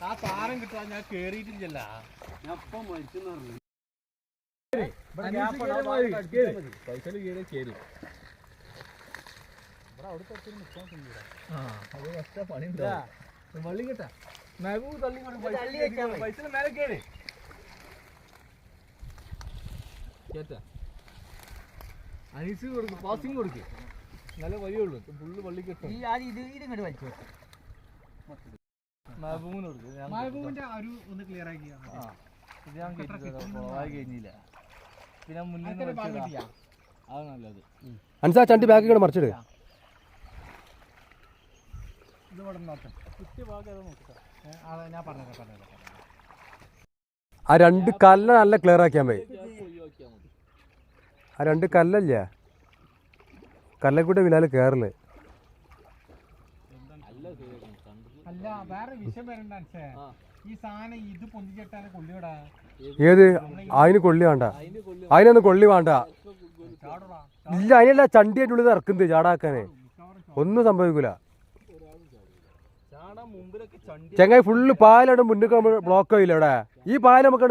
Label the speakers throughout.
Speaker 1: ആ സാധനം കിട്ടാൻ ഞാൻ കേറിയിട്ടില്ല
Speaker 2: ഞാൻ ഇപ്പം മരിച്ചെന്ന് പറഞ്ഞു
Speaker 1: പൈസ കയറി വള്ളി കിട്ടാ മെഹബൂബ് തള്ളി പൈസ മേലെ കയറി കേട്ടാ അനീസ് കൊടുക്ക് പാസിങ് കൊടുക്ക്. നല്ല വഴിയുള്ളൂ. ഫുള്ള് പള്ളി കിട്ടും മെഹബൂബിന് കൊടുക്ക്. ഞാൻ
Speaker 3: മഹബൂബിന്റെ ആ ഒരു ഒന്ന് ക്ലിയർ ആക്കിയാ
Speaker 1: ആ. ഇത് ഞാൻ കഴിഞ്ഞില്ല. പിന്നെ മുന്നിൽ അത് നല്ലത്.
Speaker 4: അൻസാ ചണ്ടി ബാക്കി കൂടെ മറിച്ചിട്.
Speaker 3: ഇത് ഇവിടെ നോക്കാം.
Speaker 1: കുത്തി ഭാഗം ഏതാ നോക്കാം
Speaker 3: ഏ, ഞാൻ
Speaker 4: ആ രണ്ട് കല്ല നല്ല ക്ലിയർ ആക്കിയാൽ മതി. ആ രണ്ട് കല്ലല്ലേ? കല്ലെ കൂടെ
Speaker 1: കേറൽ. കയറൽ
Speaker 3: അല്ല വേറെ വിഷയം വരണ്ട ഈ സാധനം ഇത് പൊന്തിച്ചിട്ടാണ് കൊള്ളിയോടാ
Speaker 4: ഏത്? അതിന് കൊള്ളി വേണ്ട.
Speaker 1: അതിന്
Speaker 4: അതിനൊന്നും കൊള്ളി വേണ്ട. ഇല്ല അതിനല്ല ചണ്ടിയായിട്ട് ഉള്ളിൽ ഇറക്കുന്നത് ചാടാക്കാന്. ഒന്നും സംഭവിക്കൂല.
Speaker 1: ചാടാൻ മുമ്പിലൊക്കെ ചണ്ടി
Speaker 4: ചെങ്ങായി ഫുള്ള് പാലാണ് മുന്നിൽ ബ്ലോക്ക് ആയില്ല ഇവിടെ ഈ പാല നമുക്ക്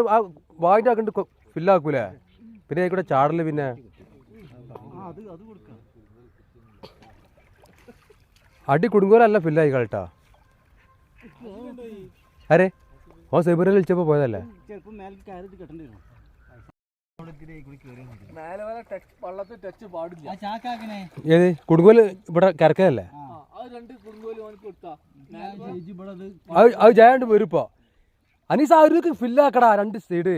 Speaker 4: ആക്കണ്ട് ഫില്ലാക്കൂലേ? പിന്നെ ഇവിടെ കൂടെ ചാടൽ പിന്നെ.
Speaker 1: അത് അത് കൊടുക്കാം.
Speaker 4: അടി കുടുങ്ങോലല്ല ഫില്ലായി കളിട്ടാ. അരെ ഓ സെബിറിൽ വിളിച്ചപ്പോ പോയതല്ലേ? ഏത്? കുടുങ്ങോൽ ഇവിടെ കരക്കല്ലേ
Speaker 1: ആ. അത് രണ്ട് വരുപ്പോ അനീസ് ആ ഒരു അത്
Speaker 4: അത് അത് ജയാണ്ട് വരും ഇപ്പൊ. അനീസ് അവർക്ക് ഫില്ലാക്കടാ രണ്ട് സൈഡ്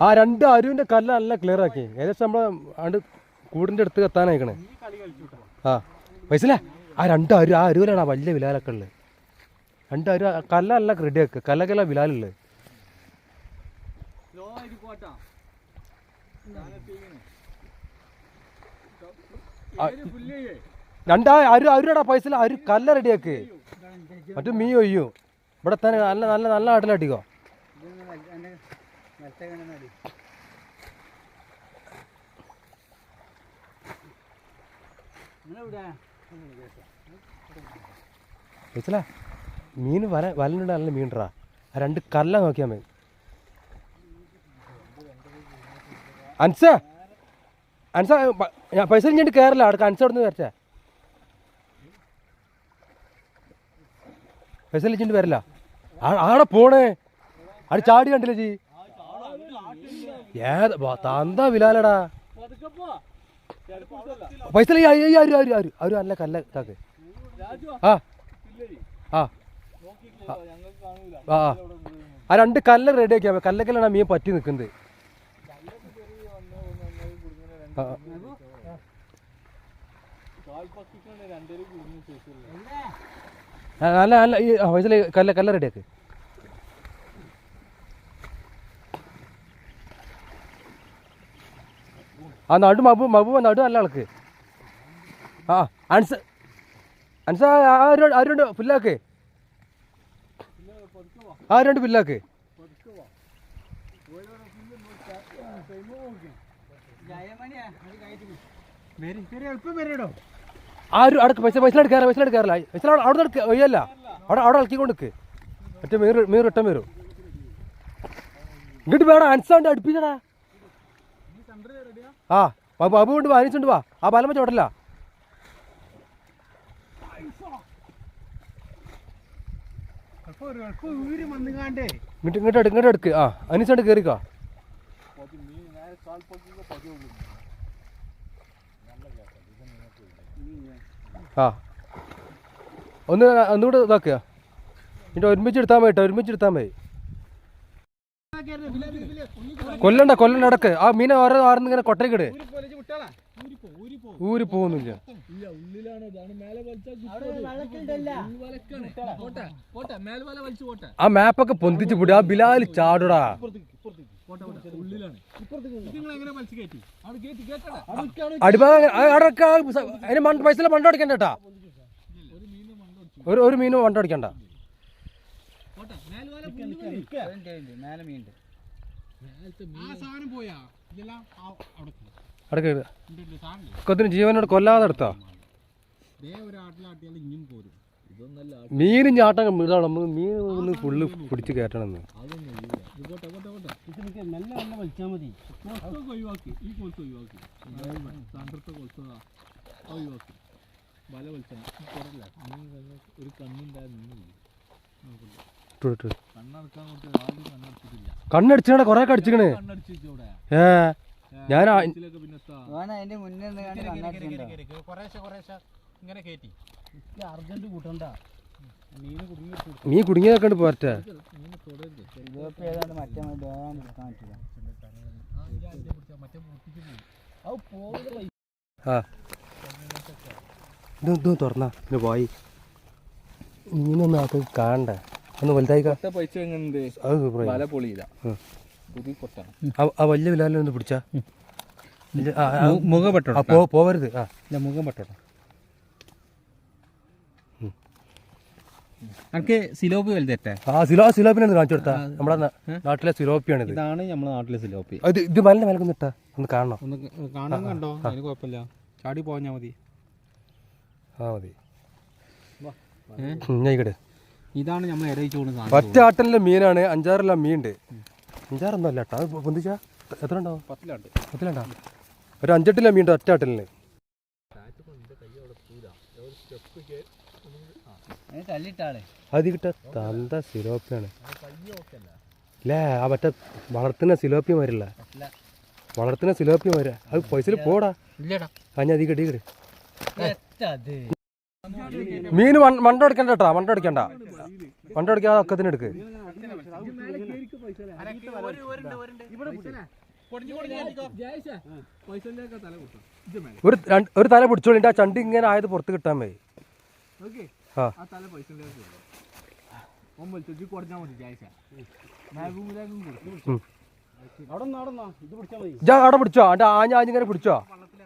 Speaker 4: ആ രണ്ട് അരുവിന്റെ കല്ല് നല്ല ക്ലിയർ ആക്കി. ഏകദേശം നമ്മളെ ആണ്ട് കൂടിന്റെ അടുത്ത് എത്താനായിക്കണേ. ആ പൈസല ആ രണ്ട് അരു ആ അരുവിലാണ് ആ വലിയ വിലാലൊക്കെ ഉള്ളത് രണ്ട് അരു കല്ലല്ല കല്ല നല്ല റെഡി ആക്ക്. കല്ലൊക്കെ വിലാലുള്ളത് ആ, രണ്ട് അരു അരുടാ പൈസ അരു കല്ല റെഡിയാക്ക്. മറ്റു മീ ഒയ്യോ ഇവിടെ തന്നെ നല്ല നല്ല നല്ല നാട്ടിലടിക്കോ പൈസല മീൻ വല വലനുണ്ട് നല്ല മീൻട്രാ. ആ രണ്ട് കല്ല നോക്കിയാൽ മതി. അൻസ അൻസ പൈസ കഴിഞ്ഞിട്ട് കയറില്ല അവിടെ അൻസ അവിടെ നിന്ന് വരട്ടെ. പൈസ ഇഞ്ഞിട്ട് വരില്ല. ആടെ പോണേ. അത് ചാടി കണ്ടില്ല ജി? ഏത് തന്താ വിലാലടാ. പൈസ അല്ല കല്ല ഇതാക്ക്. ആ. ആ. ആ ആ. രണ്ട് കല്ല് റെഡി ആക്കിയാ കല്ലക്കല്ലാണ് മീൻ പറ്റി നിൽക്കുന്നത് ആ, ആ.
Speaker 1: കാൽപ്പത്തിക്കാണ് രണ്ടേരും കുടുങ്ങി ശേഷിയുള്ളത്
Speaker 4: അല്ല നല്ല ഈ ഇതിൽ കല്ല കല്ല റെഡിയാക്ക് ആ നടു മബു മബു നടു അല്ല ആൾക്ക്. ആ അൻസ അൻസ ആ ഒരു- ആ രണ്ട് ഫുല്ലാക്ക് ആ രണ്ട് കഴിഞ്ഞു
Speaker 3: വരി വരി എളുപ്പം വരടോ
Speaker 4: ആ അവിടെ പൈസ പൈസ എടുക്കാറ് പൈസ എടുക്കാറില്ല പൈസ അവിടെ എടുക്ക ഒയ്യല്ല അവിടെ അവിടെ കൊടുക്ക് മറ്റേ മീർ മീർ ഇട്ടം വരും ഇങ്ങോട്ട് വേണം അൻസാണ്ട് അടുപ്പിച്ചടാ. ആ ബാബു കൊണ്ട് വാ അനിച്ചുണ്ട് വാ. ആ
Speaker 3: ബാലം ചോട്ടല്ല
Speaker 4: ഇങ്ങോട്ട് ഇങ്ങോട്ട് എടുക്ക് ആ അനിച്ചാണ്ട് കയറിക്കോ. ആ. ഒന്ന് ഒന്നുകൂടെ ഇതാക്കുക. എന്നിട്ട് ഒരുമിച്ച് എടുത്താൽ മതി കേട്ടോ ഒരുമിച്ച് എടുത്താൽ മതി. കൊല്ലണ്ട കൊല്ലണ്ട അടക്ക്. ആ മീനെ ഓരോ ആർന്ന് ഇങ്ങനെ കൊട്ടയ്ക്കിട് ഊരി പോകുന്നില്ല. ആ മാപ്പൊക്കെ പൊന്തിച്ചു വിടുക ആ ബിലാൽ ചാടുടാ. അതിന് മൺ പൈസ മണ്ട അടിക്കണ്ട കേട്ടാ. ഒരു ഒരു മീനും മണ്ട അടിക്കണ്ട. കൊത്തിന് ജീവനോട് കൊല്ലാതെ എടുത്തോ?
Speaker 3: ദേ ഒരു ആട്ടിലാട്ടിയാൽ ഇനിയും പോരും.
Speaker 1: ഇതൊന്നല്ല
Speaker 4: മീനും ചാട്ടം മീൻ ഒന്ന് ഫുള്ള് പിടിച്ച് കയറ്റണമെന്ന്
Speaker 1: അതൊന്നും ഇല്ല ഇത് പോട്ടെ പോട്ടെ
Speaker 2: നല്ല നല്ല വലിച്ചാൽ മതി.
Speaker 1: ഒഴിവാക്കി. ഈ കൊളുത്ത് ഒഴിവാക്കി. സാന്ദ്രത്തെ കൊളുത്തതാ ഒഴിവാക്കി. വല വലിച്ചാൽ കുറല്ല ഒരു. കണ്ണടക്കാൻ ആദ്യം കണ്ണടച്ചിട്ടില്ല.
Speaker 4: കണ്ണടിച്ചാണ് കൊറേ
Speaker 1: ഇവിടെ.
Speaker 4: ഏ ഞാൻ
Speaker 2: അതിന്റെ മുന്നേ
Speaker 3: കുറേശ്ശെ കുറേശ്ശെ. ഇങ്ങനെ കയറ്റി
Speaker 2: അർജന്റ് കൂട്ടണ്ട. കുടുങ്ങി
Speaker 4: മീൻ കുടുങ്ങിയതൊക്കെ ഉണ്ട് പോരട്ടെ
Speaker 1: ആ. അത്
Speaker 4: തുറന്നാ. പിന്നെ പോയി. മീനൊന്നും ആൾക്ക് കാണണ്ട. ഒന്ന് വലുതായിക്കാ. ആ- വലിയ വിലാലൊന്ന് പിടിച്ചാ.
Speaker 3: മുഖം പെട്ടോ
Speaker 4: പോവരുത്. ആ.
Speaker 3: മുഖം പെട്ടോ എനിക്ക് സിലോപ്പി വലുതട്ടെ
Speaker 4: ആ സിലോ സിലോപ്പിനെ കാണിച്ചു കൊടുത്താ. നമ്മുടെ നാട്ടിലെ സിലോപ്പിയാണിത്.
Speaker 3: ഇതാണ് നമ്മുടെ നാട്ടിലെ സിലോപ്പി.
Speaker 4: ഇത് ഇത് മലിന്റെ മേലെ നിട്ടാ ഒന്ന് കാണണം?
Speaker 3: ഒന്ന് കാണാൻ കണ്ടോ? അതിന് കുഴപ്പമില്ല. ചാടി പോഞ്ഞാ മതി.
Speaker 4: ആ മതി. ഞായിക്കട്ടെ
Speaker 3: ഇതാണ് നമ്മൾ ഇടയിച്ചു കൊണ്ട്
Speaker 4: പത്ത് ആട്ടലിലെ മീനാണ് മീൻ ഉണ്ട് അഞ്ചാറൊന്നും അല്ല കേട്ടോ. അത് പൊന്തിച്ചാ? എത്ര ഉണ്ടാവും
Speaker 3: പത്തിലാണ്ട്
Speaker 4: പത്തിലുണ്ടോ? ഒരു അഞ്ചെട്ടിലെ മീനുണ്ട് ഒറ്റ ആട്ടലിന്. അത് കിട്ട തന്ത സിലോപ്പിയാണ്. ഇല്ലേ ആ മറ്റേ വളർത്തുന്ന സിലോപ്പി വരില്ല വളർത്തുന്ന സിലോപ്പി വര അത് പൈസയിൽ പോടാ.
Speaker 3: ഇല്ലടാ.
Speaker 4: അതി കിട്ടി
Speaker 2: അത്
Speaker 4: മീൻ മണ്ട എടുക്കണ്ട കേട്ടോ മണ്ട എടുക്കണ്ട മണ്ട എടുക്കാതെ ഒക്കത്തിന് എടുക്ക്.
Speaker 1: കൊട്ടാം
Speaker 4: ഒരു രണ്ട്- ഒരു തല പിടിച്ചോളിന്റെ ആ ചണ്ടി ഇങ്ങനെ ആയത് പുറത്ത് കിട്ടാൻ മതി
Speaker 1: കുറഞ്ഞാൽ മതി കൊടുക്കും
Speaker 4: ഉം.
Speaker 2: അവിടെ
Speaker 4: പിടിച്ചോ? അതിന്റെ ആഞ്ഞ ആഞ്ഞിങ്ങനെ പിടിച്ചോ?
Speaker 1: വള്ളത്തിൽ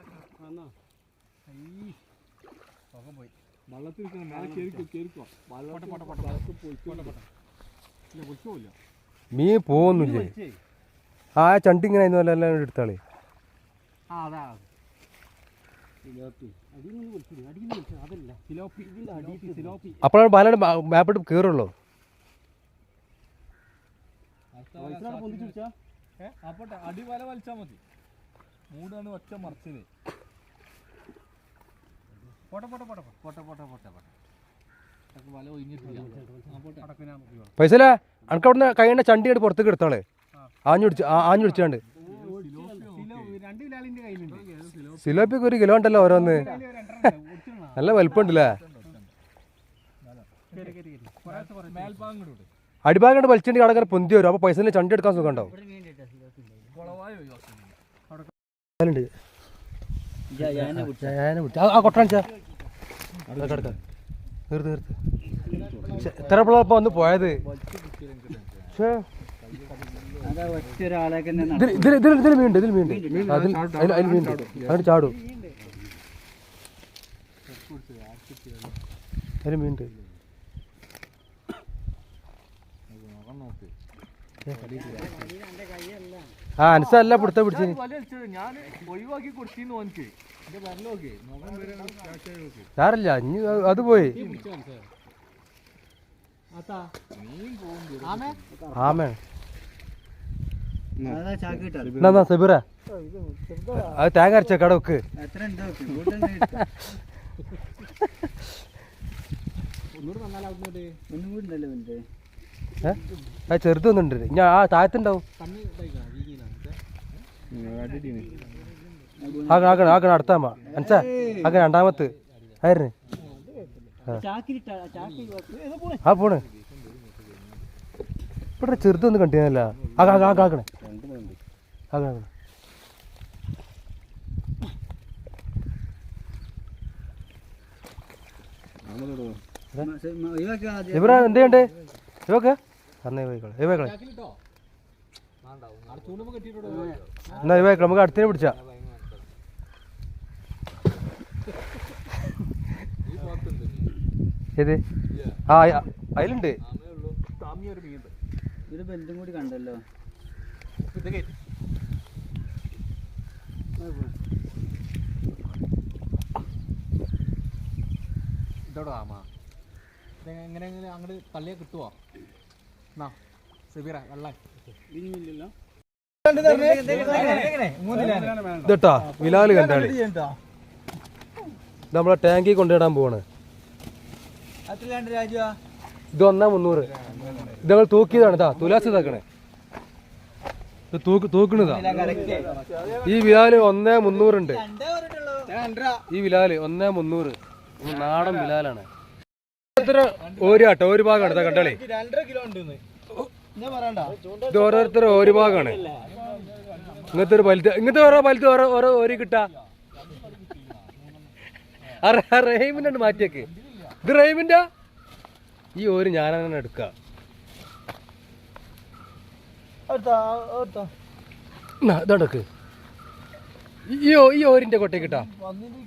Speaker 4: മീൻ ആ ചണ്ടി ഇങ്ങനെ ആയിരുന്നു എല്ലാം എടുത്താളി
Speaker 3: ആ അതാ.
Speaker 4: അപ്പോഴാണ് ബാലയുടെ മാപ്പിട്ട് കയറുള്ളൂ.
Speaker 2: വയസ്സിലാണ് പൊന്തിച്ച് പിടിച്ചാ?
Speaker 1: അപ്പോട്ടെ അടി വല വലിച്ചാൽ മതി. മൂടാണ് ഒറ്റ മറച്ചത്
Speaker 3: പോട്ടെ പോട്ടെ
Speaker 4: പൈസല്ലേ അനക്ക് അവിടുന്ന് കൈയുടെ ചണ്ടി എടുത്ത് പുറത്തേക്ക് എടുത്താളെ ആഞ്ഞു
Speaker 3: ആഞ്ഞുടിച്ചാണ്ട് രണ്ട് വിലാലിന്റെ കയ്യിലുണ്ട്.
Speaker 4: സിലോപ്പിക്ക് ഒരു കിലോ ഉണ്ടല്ലോ ഓരോന്ന്. നല്ല വലിപ്പമുണ്ടല്ലേ? അടിഭാഗം കൊണ്ട് വലിച്ചിട്ട് അങ്ങനെ പൊന്തി വരും. അപ്പൊ പൈസ ചണ്ടി എടുക്കാൻ സുഖം ഉണ്ടാവും. ആ- കൊട്ടാണിച്ചാ നിർത്ത് നിർത്ത് എത്ര പിള്ളേർ പോയത്.
Speaker 2: അതാ ഒറ്റ ഒരാളെയൊക്കെ തന്നെ
Speaker 4: ഇതിൽ ഇതിൽ ഇതിൽ ഇതിൽ മീനുണ്ട് ഇതിൽ മീനുണ്ട് അതിൽ അതിൽ അതിൽ മീനുണ്ട് അതിൽ ചാടും അതിൽ മീനുണ്ട് ആ അനസല്ല പിടുത്ത പിടിച്ച്. സാറില്ല ഇനി അത് പോയി. ആമേ. എന്നാ സെബിറ അത് തേങ്ങ അരച്ച കടവക്ക് ആ ചെറുതൊന്നുണ്ട് ഞാൻ ആ താഴത്തുണ്ടാവും ആക്കണം ആക്കണം അടുത്താമ്മ മനസ്സാ ആക്കണം രണ്ടാമത്ത് ആയിരുന്നു? ആ പോണ് ഇവിടെ ചെറുതൊന്നും കണ്ടില്ല ആകണം
Speaker 2: ആദ്യം.
Speaker 4: ഇവരാ എന്ത് ചെയ്യണ്ടേ? ഇവക്ക് അന്നേ പോയിക്കോളെ ഇവക്കളെ എന്നാ ഇവക്കളെ നമുക്ക് അടുത്തിനെ പിടിച്ചാ. ഏത്? ആ അതിലുണ്ട്.
Speaker 2: ബന്ധം കൂടി കണ്ടല്ലോ.
Speaker 3: ഇതോടെ ആമാ എങ്ങനെ എങ്ങനെ അങ്ങോട്ട് തള്ളിയാ കിട്ടുവോ? എന്നാ സിബിറ വെള്ളം
Speaker 4: ഇതട്ടാ വിലാൽ കണ്ടാളി ഇത്? നമ്മളെ ടാങ്കിൽ കൊണ്ടിടാൻ പോവാണ്. ഇത് ഒന്നാ മുന്നൂറ്. ഇത് ഞങ്ങൾ തൂക്കിയതാണ് ഇതാ തുലാസ് ഇതാക്കണേ തൂക്കണതാ. ഈ വിലാൽ ഒന്നേ മുന്നൂറുണ്ട്. ഈ വിലാൽ ഒന്നേ മുന്നൂറ്. നാടൻ വിലാലാണ്. ഓരോരുത്തര് ഒരു ആട്ടോ ഒരു ഭാഗമാണ് കണ്ടാളേ ഇത് ഓരോരുത്തർ ഒരു ഭാഗമാണ്. ഇങ്ങനത്തെ ഒരു വലുത് ഇങ്ങനത്തെ ഓരോ വലുത് ഓരോ ഓരോ ഒരു കിട്ടാ. റഹീമിന്റെ മാറ്റിയേക്ക്. ഇത് റഹീമിന്റെ? ഈ ഒരു ഞാനങ്ങനെ എടുക്ക. ഇതെടുക്ക് ഈ ഓ- ഈ ഓരിന്റെ കൊട്ടേ കിട്ടാ
Speaker 2: വന്നിട്ട്